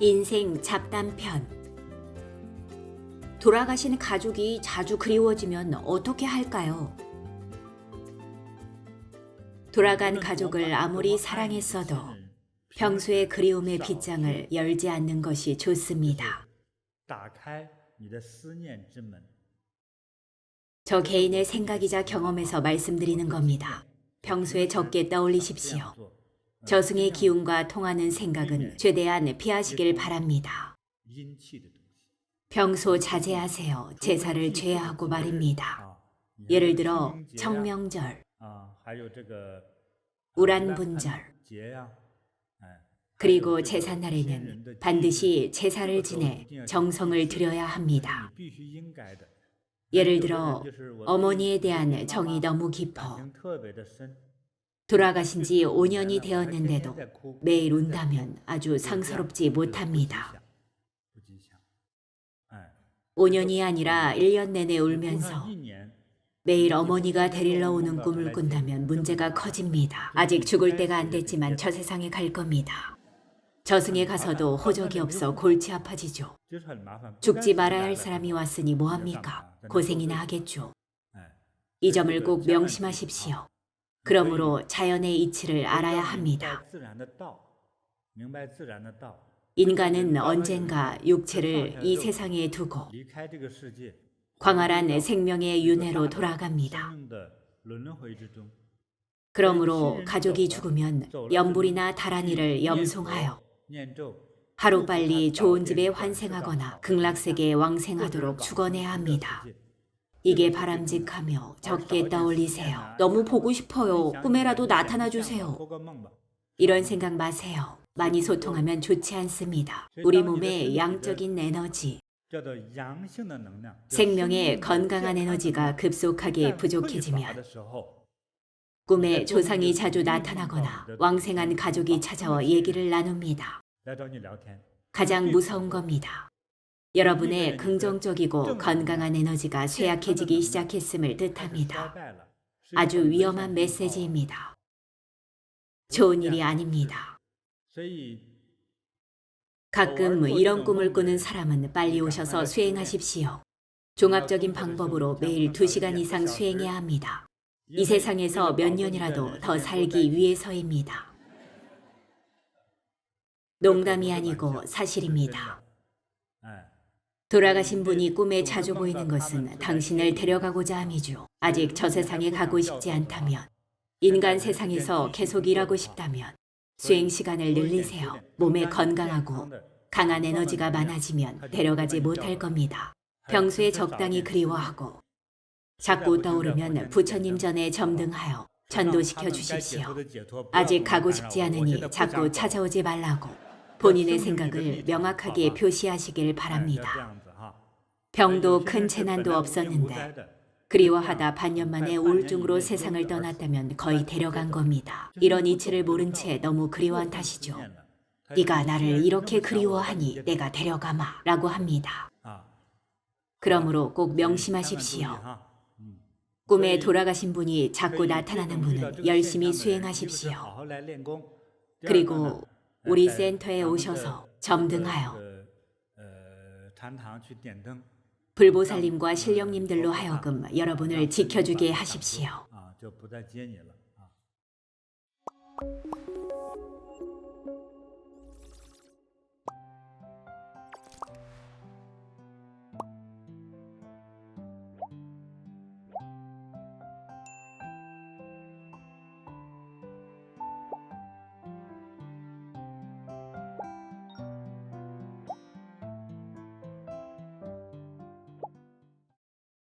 인생 잡담편 돌아가신 가족이 자주 그리워지면 어떻게 할까요? 돌아간 가족을 아무리 사랑했어도 평소의 그리움의 빗장을 열지 않는 것이 좋습니다. 저 개인의 생각이자 경험에서 말씀드리는 겁니다. 평소에 적게 떠올리십시오. 저승의 기운과 통하는 생각은 최대한 피하시길 바랍니다. 평소 자제하세요. 제사를 제하고 말입니다. 예를 들어 청명절, 우란분절, 그리고 제사 날에는 반드시 제사를 지내 정성을 들여야 합니다. 예를 들어 어머니에 대한 정이 너무 깊어 돌아가신 지 5년이 되었는데도 매일 온다면 아주 상서롭지 못합니다. 5년이 아니라 1년 내내 울면서 매일 어머니가 데리러 오는 꿈을 꾼다면 문제가 커집니다. 아직 죽을 때가 안 됐지만 저 세상에 갈 겁니다. 저승에 가서도 호적이 없어 골치 아파지죠. 죽지 말아야 할 사람이 왔으니 뭐합니까? 고생이나 하겠죠. 이 점을 꼭 명심하십시오. 그러므로 자연의 이치를 알아야 합니다. 인간은 언젠가 육체를 이 세상에 두고 광활한 생명의 윤회로 돌아갑니다. 그러므로 가족이 죽으면 염불이나 다란이를 염송하여 하루빨리 좋은 집에 환생하거나 극락세계에 왕생하도록 축원해야 합니다. 이게 바람직하며 적게 떠올리세요. 너무 보고 싶어요. 꿈에라도 나타나 주세요. 이런 생각 마세요. 많이 소통하면 좋지 않습니다. 우리 몸의 양적인 에너지, 생명의 건강한 에너지가 급속하게 부족해지면 꿈에 조상이 자주 나타나거나 왕생한 가족이 찾아와 얘기를 나눕니다. 가장 무서운 겁니다. 여러분의 긍정적이고 건강한 에너지가 쇠약해지기 시작했음을 뜻합니다. 아주 위험한 메시지입니다. 좋은 일이 아닙니다. 가끔 뭐 이런 꿈을 꾸는 사람은 빨리 오셔서 수행하십시오. 종합적인 방법으로 매일 2시간 이상 수행해야 합니다. 이 세상에서 몇 년이라도 더 살기 위해서입니다. 농담이 아니고 사실입니다. 哎， 돌아가신 분이 꿈에 자주 보이는 것은 당신을 데려가고자 함이죠. 아직 저 세상에 가고 싶지 않다면, 인간 세상에서 계속 일하고 싶다면, 수행 시간을 늘리세요. 몸에 건강하고 강한 에너지가 많아지면 데려가지 못할 겁니다. 평소에 적당히 그리워하고, 자꾸 떠오르면 부처님 전에 점등하여 전도시켜 주십시오. 아직 가고 싶지 않으니 자꾸 찾아오지 말라고 본인의 생각을 명확하게 표시하시길 바랍니다. 병도 큰 재난도 없었는데 그리워하다 반년 만에 우울증으로 세상을 떠났다면 거의 데려간 겁니다. 이런 이치를 모른 채 너무 그리워한 탓이죠. 네가 나를 이렇게 그리워하니 내가 데려가마 라고 합니다. 그러므로 꼭 명심하십시오. 꿈에 돌아가신 분이 자꾸 나타나는 분은 열심히 수행하십시오. 그리고 우리 센터에 오셔서 점등하여 불보살님과 신령님들로 하여금 여러분을 지켜주게 하십시오.